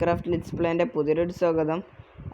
Craft ലിറ്റ്സ് പ്ലേന്റെ പുതിയൊരു സ്വാഗതം.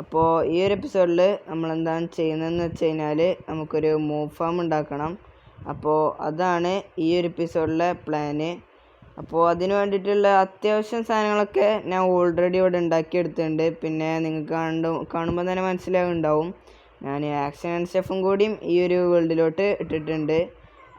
അപ്പോൾ ഈ ഒരു എപ്പിസോഡിൽ നമ്മൾ എന്താണ് ചെയ്യുന്നതെന്ന് വെച്ച് കഴിഞ്ഞാൽ നമുക്കൊരു മൂവ് ഫാം ഉണ്ടാക്കണം. അപ്പോൾ അതാണ് ഈ ഒരു എപ്പിസോഡിലെ പ്ലാന് അപ്പോൾ അതിന് വേണ്ടിയിട്ടുള്ള അത്യാവശ്യം സാധനങ്ങളൊക്കെ ഞാൻ ഓൾറെഡി ഇവിടെ ഉണ്ടാക്കിയെടുത്തിട്ടുണ്ട്. പിന്നെ നിങ്ങൾക്ക് കണ്ടു കാണുമ്പോൾ തന്നെ മനസ്സിലാവുന്നുണ്ടാവും ഞാൻ ആക്ഷൻ ആൻഡ് സ്റ്റെഫും കൂടിയും ഈ ഒരു വേൾഡിലോട്ട് ഇട്ടിട്ടുണ്ട്.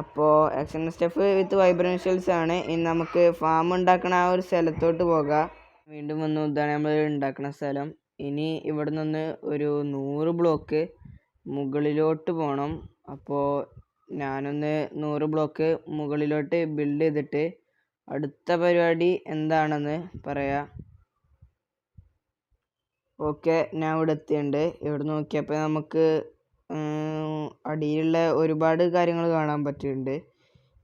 അപ്പോൾ ആക്ഷൻ സ്റ്റെഫ് വിത്ത് വൈബ്രൻഷ്യൽസ് ആണ്. ഇനി നമുക്ക് ഫാം ഉണ്ടാക്കണ ആ ഒരു സ്ഥലത്തോട്ട് പോകാം. വീണ്ടും വന്നു ഇതാണ് നമ്മൾ ഉണ്ടാക്കുന്ന സ്ഥലം. ഇനി ഇവിടെ നിന്ന് ഒരു നൂറ് ബ്ലോക്ക് മുകളിലോട്ട് പോകണം അപ്പോൾ ഞാനൊന്ന് നൂറ് ബ്ലോക്ക് മുകളിലോട്ട് ബിൽഡ് ചെയ്തിട്ട് അടുത്ത പരിപാടി എന്താണെന്ന് പറയാം. ഓക്കെ ഞാൻ ഇവിടെ എത്തിയിട്ടുണ്ട്. ഇവിടെ നോക്കിയപ്പോൾ നമുക്ക് അടിയിലുള്ള ഒരുപാട് കാര്യങ്ങൾ കാണാൻ പറ്റുന്നുണ്ട്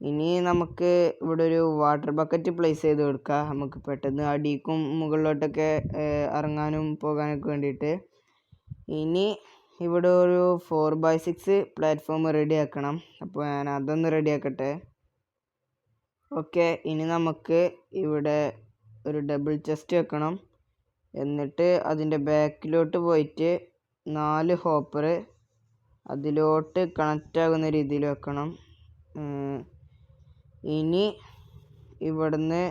ഇനി നമുക്ക് ഇവിടെ ഒരു വാട്ടർ ബക്കറ്റ് പ്ലേസ് ചെയ്ത് കൊടുക്കാം. നമുക്ക് പെട്ടെന്ന് അടിക്കും മുകളിലോട്ടൊക്കെ ഇറങ്ങാനും പോകാനൊക്കെ വേണ്ടിയിട്ട്. ഇനി ഇവിടെ ഒരു four by six platform ready ആക്കണം. അപ്പോൾ ഞാൻ അതൊന്ന് റെഡി ആക്കട്ടെ. ഓക്കെ ഇനി നമുക്ക് ഇവിടെ ഒരു ഡബിൾ ചെസ്റ്റ് വെക്കണം. എന്നിട്ട് അതിന്റെ ബാക്കിലോട്ട് പോയിട്ട് നാല് ഹോപ്പർ അതിലോട്ട് കണക്റ്റ് ആകുന്ന രീതിയിൽ വെക്കണം. ഇനി ഇവിടുന്ന്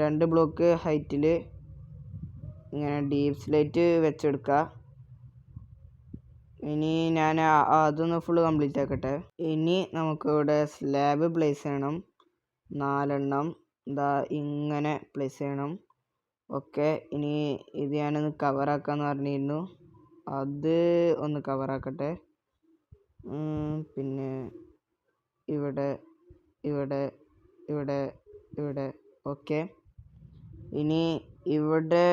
രണ്ട് ബ്ലോക്ക് ഹൈറ്റിൽ ഇങ്ങനെ ഡീപ് സ്ലൈറ്റ് വെച്ചെടുക്കുക ഇനി ഞാൻ അതൊന്ന് ഫുള്ള് കംപ്ലീറ്റ് ആക്കട്ടെ. ഇനി നമുക്കിവിടെ സ്ലാബ് പ്ലേസ് ചെയ്യണം. നാലെണ്ണം ഇതാ ഇങ്ങനെ പ്ലേസ് ചെയ്യണം. ഓക്കെ ഇനി ഇത് ഞാനൊന്ന് കവറാക്കാന്ന് പറഞ്ഞിരുന്നു. അത് ഒന്ന് കവറാക്കട്ടെ പിന്നെ ഇവിടെ ഇവിടെ ഇവിടെ ഇവിടെ. ഓക്കെ. ഇനി ഇവിടെ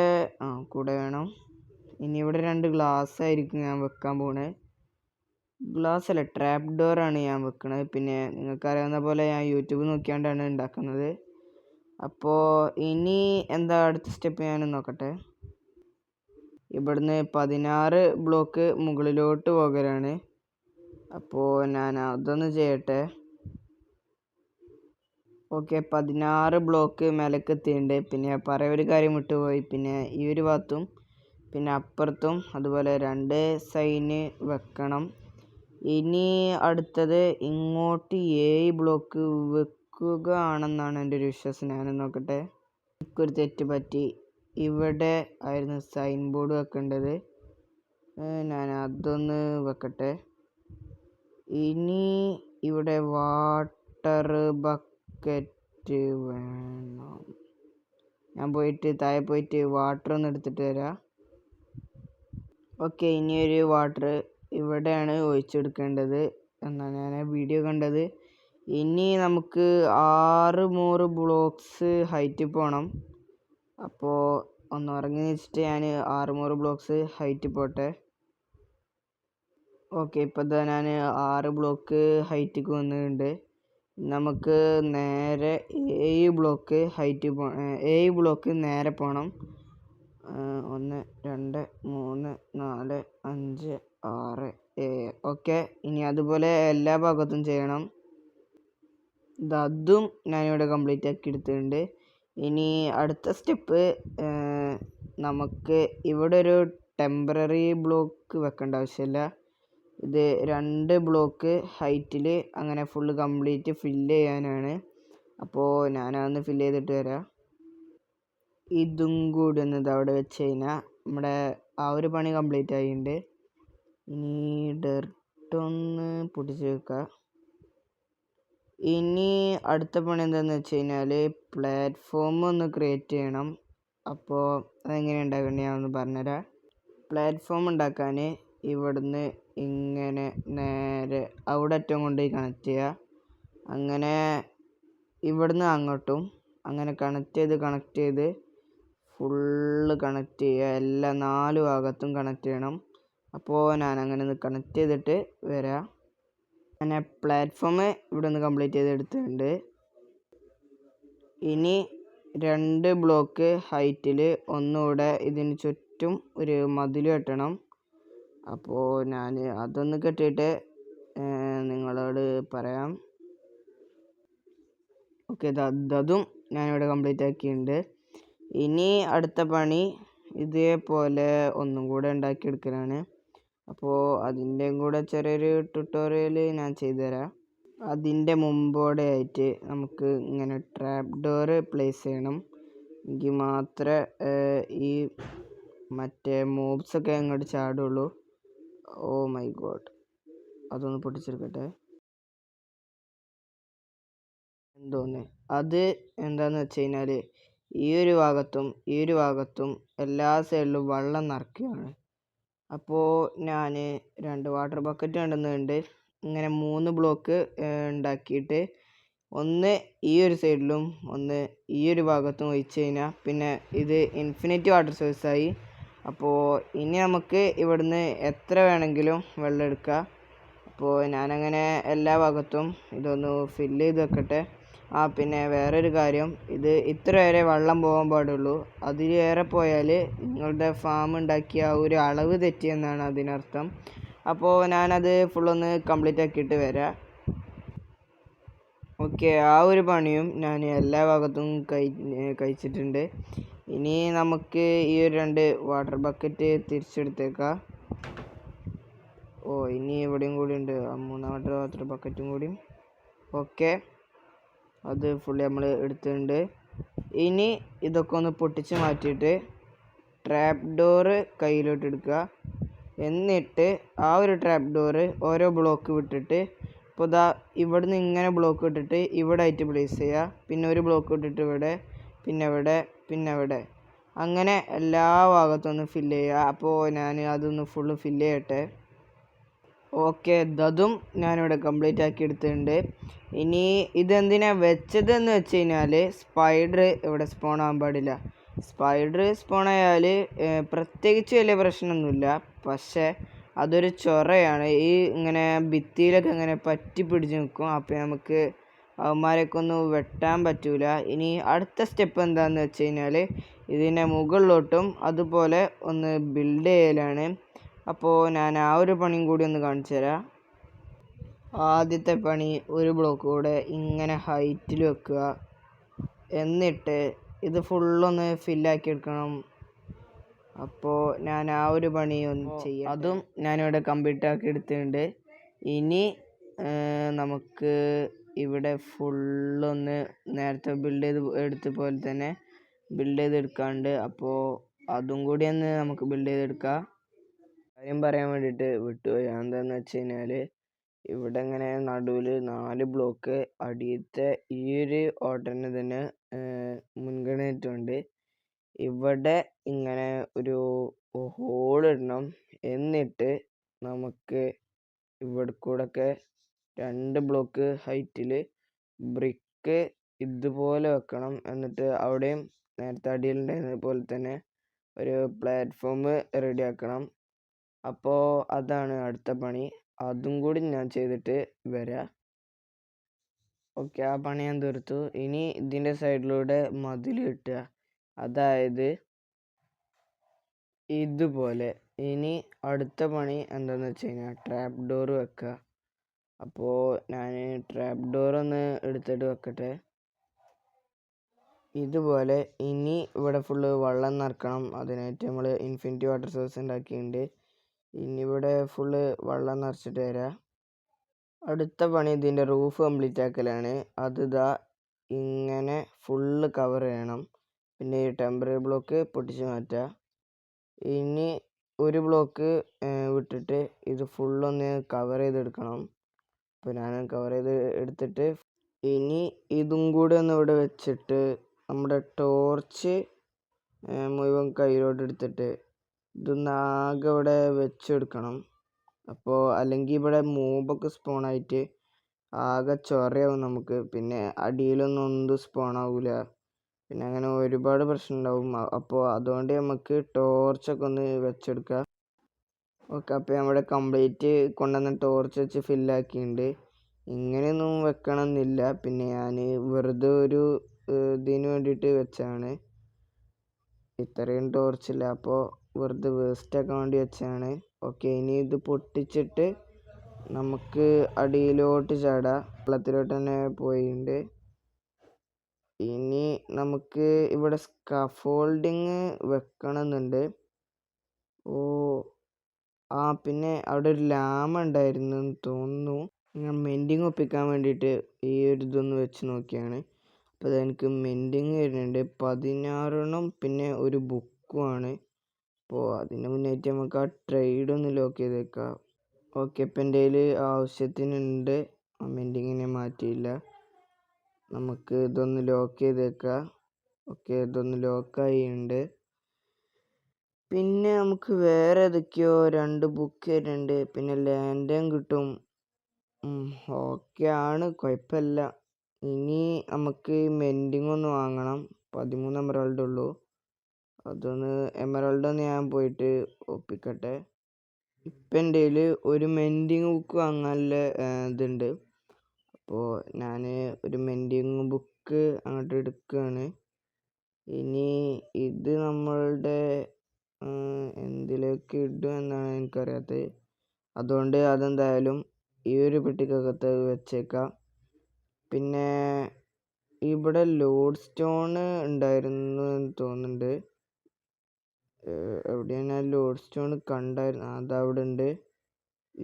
ആ കൂടെ വേണം. ഇനി ഇവിടെ രണ്ട് ഗ്ലാസ് ആയിരിക്കും ഞാൻ വെക്കാൻ പോണേ. ഗ്ലാസ് അല്ല ട്രാപ്പ് ഡോറാണ് ഞാൻ വെക്കണത്. പിന്നെ നിങ്ങൾക്കറിയാവുന്ന പോലെ ഞാൻ യൂട്യൂബ് നോക്കിയാണ്ടാണ് ഉണ്ടാക്കുന്നത്. അപ്പോൾ ഇനി എന്താ അടുത്ത സ്റ്റെപ്പ് ഞാൻ നോക്കട്ടെ. ഇവിടുന്ന് പതിനാറ് ബ്ലോക്ക് മുകളിലോട്ട് പോകലാണ്. അപ്പോൾ ഞാൻ അതൊന്ന് ചെയ്യട്ടെ. ഓക്കെ പതിനാറ് ബ്ലോക്ക് മേലേക്ക് എത്തിയിട്ടുണ്ട് പിന്നെ പറയ ഒരു കാര്യം വിട്ടുപോയി. പിന്നെ ഈ ഒരു ഭാഗത്തും പിന്നെ അപ്പുറത്തും അതുപോലെ രണ്ട് സൈന് വെക്കണം. ഇനി അടുത്തത് ഇങ്ങോട്ട് ഏഴ് ബ്ലോക്ക് വെക്കുകയാണെന്നാണ് എന്റെ ഒരു വിശ്വാസം. ഞാൻ നോക്കട്ടെ. എനിക്കൊരു തെറ്റ് പറ്റി. ഇവിടെ ആയിരുന്നു സൈൻ ബോർഡ് വെക്കേണ്ടത്. ഞാൻ അതൊന്ന് വെക്കട്ടെ. ഇനി ഇവിടെ വാട്ടർ ബക്കറ്റ് വേണം. ഞാൻ പോയിട്ട് താഴെ പോയിട്ട് വാട്ടർ ഒന്ന് എടുത്തിട്ട് വരാം. ഓക്കെ ഇനിയൊരു വാട്ടർ ഇവിടെയാണ് ഒഴിച്ചെടുക്കേണ്ടത് എന്നാണ് ഞാൻ വീഡിയോ കണ്ടത്. ഇനി നമുക്ക് ആറ് മൂറ് ബ്ലോക്സ് ഹൈറ്റ് പോകണം അപ്പോൾ ഒന്ന് ഉറങ്ങി വെച്ചിട്ട് ഞാൻ ആറ് മൂറ് ബ്ലോക്സ് ഹൈറ്റ് പോട്ടെ. ഓക്കെ ഇപ്പോൾ ഞാൻ ആറ് ബ്ലോക്ക് ഹൈറ്റിക്ക് വന്നിട്ടുണ്ട്. നമുക്ക് നേരെ എ ബ്ലോക്ക് ഹൈറ്റ് പോ ഏഴ് ബ്ലോക്ക് നേരെ പോകണം ഒന്ന് രണ്ട് മൂന്ന് നാല് അഞ്ച് ആറ് ഏഴ്. ഓക്കെ. ഇനി അതുപോലെ എല്ലാ ഭാഗത്തും ചെയ്യണം. അതും ഞാനിവിടെ കംപ്ലീറ്റ് ആക്കി എടുത്തിട്ടുണ്ട്. ഇനി അടുത്ത സ്റ്റെപ്പ് നമുക്ക് ഇവിടെ ഒരു ടെമ്പററി ബ്ലോക്ക് വെക്കേണ്ട ആവശ്യമില്ല. ഇത് രണ്ട് ബ്ലോക്ക് ഹൈറ്റിൽ അങ്ങനെ ഫുൾ കംപ്ലീറ്റ് ഫില്ല് ചെയ്യാനാണ്. അപ്പോൾ ഞാനതൊന്ന് ഫില്ല് ചെയ്തിട്ട് വരാം. ഇതും കൂടി ഒന്ന് അവിടെ വെച്ച് കഴിഞ്ഞാൽ നമ്മുടെ ആ ഒരു പണി കംപ്ലീറ്റ് ആയിട്ടുണ്ട് ഇനി ഡെർട്ടൊന്ന് പൊട്ടിച്ച് വെക്കുക ഇനി അടുത്ത പണി എന്താണെന്ന് വെച്ച് കഴിഞ്ഞാൽ പ്ലാറ്റ്ഫോം ഒന്ന് ക്രിയേറ്റ് ചെയ്യണം. അപ്പോൾ അതെങ്ങനെ ഉണ്ടാക്കേണ്ടത് ഞാൻ പറഞ്ഞുതരാം. പ്ലാറ്റ്ഫോം ഉണ്ടാക്കാൻ ഇവിടുന്ന് ഇങ്ങനെ നേരെ അവിടെ അറ്റം കൊണ്ടുപോയി കണക്ട് ചെയ്യുക. അങ്ങനെ ഇവിടുന്ന് അങ്ങോട്ടും അങ്ങനെ കണക്ട് ചെയ്ത് കണക്ട് ചെയ്ത് ഫുള്ള് കണക്ട് ചെയ്യുക. എല്ലാ നാല് ഭാഗത്തും കണക്ട് ചെയ്യണം. അപ്പോൾ ഞാൻ അങ്ങനെ കണക്ട് ചെയ്തിട്ട് വരാം. അങ്ങനെ പ്ലാറ്റ്ഫോം ഇവിടെ നിന്ന് കംപ്ലീറ്റ് ചെയ്ത് എടുത്തിട്ടുണ്ട് ഇനി രണ്ട് ബ്ലോക്ക് ഹൈറ്റിൽ ഒന്നുകൂടെ ഇതിന് ചുറ്റും ഒരു മതിൽ കെട്ടണം അപ്പോൾ ഞാൻ അതൊന്ന് കെട്ടിയിട്ട് നിങ്ങളോട് പറയാം. ഓക്കെ അതും ഞാനിവിടെ കംപ്ലീറ്റ് ആക്കിയിട്ടുണ്ട്. ഇനി അടുത്ത പണി ഇതേപോലെ ഒന്നും കൂടെ ഉണ്ടാക്കിയെടുക്കലാണ് അപ്പോൾ അതിന്റെയും കൂടെ ചെറിയൊരു ട്യൂട്ടോറിയൽ ഞാൻ ചെയ്തുതരാം. അതിന്റെ മുമ്പോടെ ആയിട്ട് നമുക്ക് ഇങ്ങനെ ട്രാപ്പ് ഡോറ് പ്ലേസ് ചെയ്യണം. എങ്കിൽ മാത്രമേ ഈ മറ്റേ മൂവ്സൊക്കെ അങ്ങോട്ട് ചാടുള്ളൂ. ഓ മൈ ഗോഡ് അതൊന്ന് പൊട്ടിച്ചെടുക്കട്ടെ. എന്തോന്ന്? അത് എന്താന്ന് വെച്ച് കഴിഞ്ഞാൽ ഈ ഒരു ഭാഗത്തും ഈ ഒരു ഭാഗത്തും എല്ലാ സൈഡിലും വെള്ളം നിറയ്ക്കുകയാണ്. അപ്പോൾ ഞാൻ രണ്ട് വാട്ടർ ബക്കറ്റ് കണ്ടുന്നുണ്ട് ഇങ്ങനെ മൂന്ന് ബ്ലോക്ക് ഉണ്ടാക്കിയിട്ട് ഒന്ന് ഈ ഒരു സൈഡിലും ഒന്ന് ഈ ഒരു ഭാഗത്തും ഒഴിച്ച് കഴിഞ്ഞാൽ പിന്നെ ഇത് ഇൻഫിനിറ്റ് വാട്ടർ സോഴ്സായി അപ്പോൾ ഇനി നമുക്ക് ഇവിടുന്ന് എത്ര വേണമെങ്കിലും വെള്ളം എടുക്കാം. അപ്പോൾ ഞാനങ്ങനെ എല്ലാ ഭാഗത്തും ഇതൊന്ന് ഫില്ല് ചെയ്ത് വെക്കട്ടെ. ആ പിന്നെ വേറൊരു കാര്യം ഇത് ഇത്ര വരെ വെള്ളം പോകാൻ പാടുള്ളൂ. അതിലേറെ പോയാൽ നിങ്ങളുടെ ഫാം ഉണ്ടാക്കിയ ഒരു അളവ് തെറ്റിയെന്നാണ് അതിനർത്ഥം. അപ്പോൾ ഞാനത് ഫുള്ളൊന്ന് കംപ്ലീറ്റ് ആക്കിയിട്ട് വരാം. ഓക്കെ ആ ഒരു പണിയും ഞാൻ എല്ലാ ഭാഗത്തും കഴി കഴിച്ചിട്ടുണ്ട്. ഇനി നമുക്ക് ഈ ഒരു രണ്ട് വാട്ടർ ബക്കറ്റ് തിരിച്ചെടുത്തേക്കാം. ഓ ഇനി എവിടെയും കൂടി ഉണ്ട്. മൂന്നാമത്തെ വാട്ടർ ബക്കറ്റും കൂടി. ഓക്കെ അത് ഫുള്ളി നമ്മൾ എടുത്തിട്ടുണ്ട്. ഇനി ഇതൊക്കെ ഒന്ന് പൊട്ടിച്ച് മാറ്റിയിട്ട് ട്രാപ്പ് ഡോറ് കയ്യിലോട്ട് എടുക്കുക. എന്നിട്ട് ആ ഒരു ട്രാപ്പ് ഡോറ് ഓരോ ബ്ലോക്ക് വിട്ടിട്ട് ഇപ്പോൾ ഇതാ ഇവിടുന്ന് ഇങ്ങനെ ബ്ലോക്ക് ഇട്ടിട്ട് ഇവിടെ ആയിട്ട് പ്ലേസ് ചെയ്യുക. പിന്നെ ഒരു ബ്ലോക്ക് ഇട്ടിട്ട് ഇവിടെ പിന്നെ ഇവിടെ പിന്നെ ഇവിടെ. അങ്ങനെ എല്ലാ ഭാഗത്തും ഒന്ന് ഫില്ല് ചെയ്യുക. അപ്പോൾ ഞാൻ അതൊന്ന് ഫുള്ള് ഫില്ല് ചെയ്യട്ടെ. ഓക്കെ അതും ഞാനിവിടെ കംപ്ലീറ്റ് ആക്കി എടുത്തിട്ടുണ്ട്. ഇനി ഇതെന്തിനാണ് വെച്ചത് എന്ന് വെച്ച് കഴിഞ്ഞാൽ സ്പൈഡർ ഇവിടെ സ്പോൺ ആകാൻ പാടില്ല. സ്പൈഡർ സ്പോൺ ആയാൽ പ്രത്യേകിച്ച് വലിയ പ്രശ്നമൊന്നുമില്ല. പക്ഷേ അതൊരു ചൊറയാണ്. ഈ ഇങ്ങനെ ഭിത്തിയിലൊക്കെ ഇങ്ങനെ പറ്റി പിടിച്ച് നിൽക്കും. അപ്പോൾ നമുക്ക് അവന്മാരെയൊക്കെ ഒന്ന് വെട്ടാൻ പറ്റൂല. ഇനി അടുത്ത സ്റ്റെപ്പ് എന്താണെന്ന് വെച്ച് കഴിഞ്ഞാൽ ഇതിന്റെ മുകളിലോട്ടും അതുപോലെ ഒന്ന് ബിൽഡ് ചെയ്യലാണ്. അപ്പോൾ ഞാൻ ആ ഒരു പണിയും കൂടി ഒന്ന് കാണിച്ചു തരാം. ആദ്യത്തെ പണി ഒരു ബ്ലോക്ക് കൂടെ ഇങ്ങനെ ഹൈറ്റിൽ വെക്കുക. എന്നിട്ട് ഇത് ഫുള്ളൊന്ന് ഫില്ലാക്കി എടുക്കണം. അപ്പോൾ ഞാൻ ആ ഒരു പണി ഒന്ന് ചെയ്യാം അതും ഞാനിവിടെ ആക്കി എടുത്തിട്ടുണ്ട്. ഇനി നമുക്ക് ഇവിടെ ഫുള്ളൊന്ന് നേരത്തെ ബിൽഡ് ചെയ്ത് എടുത്ത പോലെ തന്നെ ബിൽഡ് ചെയ്തെടുക്കാണ്ട് അപ്പോൾ അതും കൂടി ഒന്ന് നമുക്ക് ബിൽഡ് ചെയ്തെടുക്കാം. കാര്യം പറയാൻ വേണ്ടിയിട്ട് വിട്ടുപോയി. എന്താണെന്ന് വെച്ച് കഴിഞ്ഞാൽ ഇവിടെ ഇങ്ങനെ നടുവിൽ നാല് ബ്ലോക്ക് അടിയത്തെ ഈ ഒരു ഓട്ടന് തന്നെ മുൻഗണനയിട്ടുണ്ട് ഇവിടെ ഇങ്ങനെ ഒരു ഹോൾ ഇടണം. എന്നിട്ട് നമുക്ക് ഇവിടെ കൂടെയൊക്കെ രണ്ട് ബ്ലോക്ക് ഹൈറ്റിൽ ബ്രിക്ക് ഇതുപോലെ വെക്കണം. എന്നിട്ട് അവിടെയും നേരത്തെ അടിയിലുണ്ടായിരുന്നത് പോലെ തന്നെ ഒരു പ്ലാറ്റ്ഫോം റെഡിയാക്കണം അപ്പോൾ അതാണ് അടുത്ത പണി. അതും കൂടി ഞാൻ ചെയ്തിട്ട് വരാം. ഓക്കെ ആ പണി ഞാൻ തീർത്തു. ഇനി ഇതിന്റെ സൈഡിലൂടെ മതിൽ കെട്ടുക. അതായത് ഇതുപോലെ. ഇനി അടുത്ത പണി എന്താണെന്ന് വെച്ച് കഴിഞ്ഞാൽ ട്രാപ്പ് ഡോർ വെക്കുക അപ്പോൾ ഞാൻ ട്രാപ്പ് ഡോർ ഒന്ന് എടുത്തിട്ട് വെക്കട്ടെ. ഇതുപോലെ ഇനി ഇവിടെ ഫുള്ള് വെള്ളം നിറക്കണം. അതിനായിട്ട് നമ്മൾ ഇൻഫിനിറ്റി വാട്ടർ സോഴ്സ് ഉണ്ടാക്കിയിട്ടുണ്ട് ഇനി ഇവിടെ ഫുള്ള് വെള്ളം നിറച്ചിട്ട് വരാം. അടുത്ത പണി ഇതിന്റെ റൂഫ് കംപ്ലീറ്റ് ആക്കലാണ്. അത് ഇതാ ഇങ്ങനെ ഫുള്ള് കവർ ചെയ്യണം. പിന്നെ ഈ ടെമ്പററി ബ്ലോക്ക് പൊട്ടിച്ച് മാറ്റുക ഇനി ഒരു ബ്ലോക്ക് വിട്ടിട്ട് ഇത് ഫുള്ളൊന്ന് കവർ ചെയ്തെടുക്കണം. അപ്പോൾ ഞാൻ കവർ ചെയ്ത് എടുത്തിട്ട് ഇനി ഇതും കൂടി ഒന്ന് ഇവിടെ വെച്ചിട്ട് നമ്മുടെ ടോർച്ച് മുഴുവൻ കയ്യിലോട്ട് എടുത്തിട്ട് ഇതൊന്ന് ആകെ ഇവിടെ വെച്ചെടുക്കണം. അപ്പോൾ അല്ലെങ്കിൽ ഇവിടെ മൂബൊക്കെ സ്പോണായിട്ട് ആകെ ചൊറയാവും നമുക്ക്. പിന്നെ അടിയിലൊന്നും ഒന്നും സ്പോൺ ആവില്ല പിന്നെ അങ്ങനെ ഒരുപാട് പ്രശ്നം ഉണ്ടാവും അപ്പോൾ അതുകൊണ്ട് നമുക്ക് ടോർച്ചൊക്കെ ഒന്ന് വെച്ചെടുക്കാം. ഓക്കെ അപ്പോൾ നമ്മുടെ കംപ്ലീറ്റ് കൊണ്ടുവന്ന ടോർച്ച് വെച്ച് ഫില്ലാക്കിയിട്ടുണ്ട് ഇങ്ങനെയൊന്നും വെക്കണം എന്നില്ല പിന്നെ ഞാൻ വെറുതെ ഒരു ഇതിന് വേണ്ടിയിട്ട് വെച്ചാണ് ഇത്രയും ടോർച്ചില്ല അപ്പോൾ വെറുതെ വേസ്റ്റ് ആക്കാൻ വേണ്ടി വെച്ചാണ് ഓക്കെ ഇനി ഇത് പൊട്ടിച്ചിട്ട് നമുക്ക് അടിയിലോട്ട് ചാടാം. വെള്ളത്തിലോട്ട് തന്നെ പോയിട്ടുണ്ട്. ഇനി നമുക്ക് ഇവിടെ സ്കഫോൾഡിങ് വെക്കണമെന്നുണ്ട് ഓ ആ പിന്നെ അവിടെ ഒരു ലാമ ഉണ്ടായിരുന്നു എന്ന് തോന്നുന്നു. ഞാൻ മെൻഡിങ് ഒപ്പിക്കാൻ വേണ്ടിയിട്ട് ഈ ഒരു ഇതൊന്ന് വെച്ച് നോക്കിയാണ്. അപ്പോൾ അത് എനിക്ക് മെൻഡിങ് വരുന്നുണ്ട്. പതിനാറെണ്ണം പിന്നെ ഒരു ബുക്കുമാണ് അപ്പോൾ അതിന് മുന്നേറ്റ് നമുക്ക് ആ ട്രേഡ് ഒന്ന് ലോക്ക് ചെയ്തേക്കാം. ഓക്കെ ഇപ്പം എന്റെ കയ്യിൽ ആവശ്യത്തിനുണ്ട്. മെൻഡിങ്ങിനെ മാറ്റിയില്ല. നമുക്ക് ഇതൊന്ന് ലോക്ക് ചെയ്ത് വെക്കാം ഓക്കെ ഇതൊന്ന് ലോക്കായിട്ടുണ്ട് പിന്നെ നമുക്ക് വേറെ ഏതൊക്കെയോ രണ്ട് ബുക്ക് വരുന്നുണ്ട് പിന്നെ ലാൻഡും കിട്ടും. ഓക്കെ ആണ്. കുഴപ്പമില്ല ഇനി നമുക്ക് മെൻഡിങ് ഒന്ന് വാങ്ങണം. പതിമൂന്ന് എമറാൾഡ് ഉള്ളൂ. അതൊന്ന് എമറാൾഡ് ഒന്ന് ഞാൻ പോയിട്ട് ഒപ്പിക്കട്ടെ. ഇപ്പം എന്റെ കയ്യിൽ ഒരു മെൻഡിങ് ബുക്ക് വാങ്ങാനുള്ള ഇതുണ്ട്. അപ്പോൾ ഞാൻ ഒരു മെന്റിങ് ബുക്ക് അങ്ങോട്ട് എടുക്കുകയാണ് ഇനി ഇത് നമ്മളുടെ എന്തിലേക്ക് ഇടും എന്നാണ് എനിക്കറിയാത്തത്. അതുകൊണ്ട് അതെന്തായാലും ഈ ഒരു പെട്ടിക്കകത്ത് വെച്ചേക്കാം. പിന്നെ ഇവിടെ ലോഡ് സ്റ്റോൺ ഉണ്ടായിരുന്നു എന്ന് തോന്നുന്നുണ്ട്. എവിടെയാണ് ഞാൻ ലോഡ് സ്റ്റോൺ കണ്ടായിരുന്നു. അതവിടെ ഉണ്ട്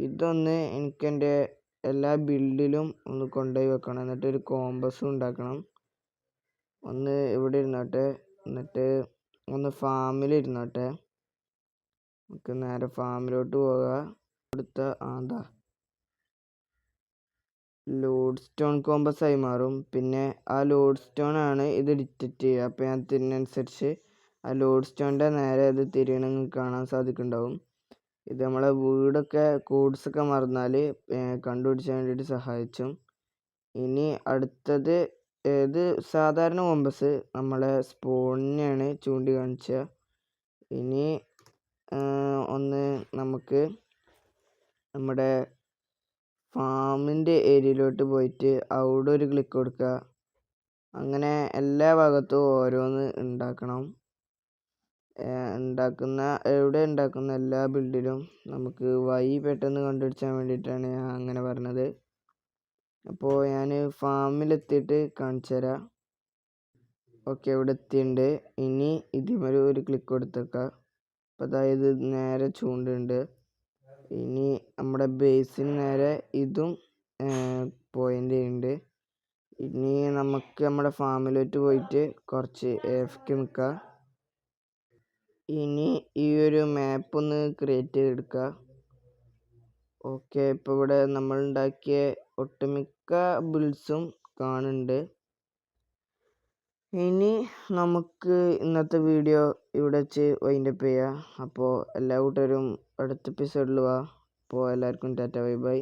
ഇതൊന്ന് എനിക്ക് എന്റെ എല്ലാ ബിൽഡിലും ഒന്ന് കൊണ്ടുപോയി വെക്കണം. എന്നിട്ട് ഒരു കോമ്പസും ഉണ്ടാക്കണം. ഒന്ന് ഇവിടെ ഇരുന്നോട്ടെ. എന്നിട്ട് ഒന്ന് ഫാമിൽ ഇരുന്നോട്ടെ. നമുക്ക് നേരെ ഫാമിലോട്ട് പോകാം. അടുത്ത ആന്താ ലോഡ് സ്റ്റോൺ കോമ്പസ് ആയി മാറും. പിന്നെ ആ ലോഡ് സ്റ്റോൺ ആണ് ഇത് ഡിറ്റക്റ്റ് ചെയ്യുക. അപ്പോൾ ഞാൻ തിരിഞ്ഞനുസരിച്ച് ആ ലോഡ് സ്റ്റോണിന്റെ നേരെ ഇത് തിരിയണമെങ്കിൽ കാണാൻ സാധിക്കുന്നുണ്ടാവും ഇത് നമ്മളെ വീടൊക്കെ കോഡ്സൊക്കെ മറന്നാൽ കണ്ടുപിടിച്ചാൻ വേണ്ടിയിട്ട് സഹായിച്ചും. ഇനി അടുത്തത് ഇത് സാധാരണ കോമ്പസ്? നമ്മളെ സ്പൂണിനെയാണ് ചൂണ്ടി കാണിച്ച. ഇനി ഒന്ന് നമുക്ക് നമ്മുടെ ഫാമിന്റെ ഏരിയയിലോട്ട് പോയിട്ട് അവിടെ ഒരു ക്ലിക്ക് കൊടുക്കുക അങ്ങനെ എല്ലാ ഭാഗത്തും ഓരോന്ന് ഉണ്ടാക്കണം. ഉണ്ടാക്കുന്ന എവിടെ ഉണ്ടാക്കുന്ന എല്ലാ ബിൽഡിലും നമുക്ക് വഴി പെട്ടെന്ന് കണ്ടുപിടിച്ചാൻ വേണ്ടിയിട്ടാണ് ഞാൻ അങ്ങനെ പറഞ്ഞത്. അപ്പോൾ ഞാൻ ഫാമിലെത്തിയിട്ട് കാണിച്ചു തരാം. ഓക്കെ ഇവിടെ എത്തിയിട്ടുണ്ട്. ഇനി ഇതിമൊരു ഒരു ക്ലിക്ക് കൊടുത്തേക്കാം. അപ്പോൾ അതായത് നേരെ ചൂണ്ടുണ്ട്. ഇനി നമ്മുടെ ബേസിന് നേരെ ഇതും പോയിന്റ് ചെയ്യുന്നുണ്ട്. ഇനി നമുക്ക് നമ്മുടെ ഫാമിലോട്ട് പോയിട്ട് കുറച്ച് എഫ് കെ നിൽക്കാം. ഇനി ഈ ഒരു മാപ്പ് ഒന്ന് ക്രിയേറ്റ് ചെയ്തെടുക്കുക ഓക്കെ ഇപ്പോൾ ഇവിടെ നമ്മൾ ഉണ്ടാക്കിയ ഒട്ടുമിക്ക ബിൽസും കാണുന്നുണ്ട്. ഇനി നമുക്ക് ഇന്നത്തെ വീഡിയോ ഇവിടെ വെച്ച് വൈൻഡപ്പ് ചെയ്യാം. അപ്പോൾ എല്ലാ കൂട്ടരും അടുത്ത എപ്പിസോഡിൽ വാ. അപ്പോൾ എല്ലാവർക്കും ടാറ്റ ബൈ ബൈ.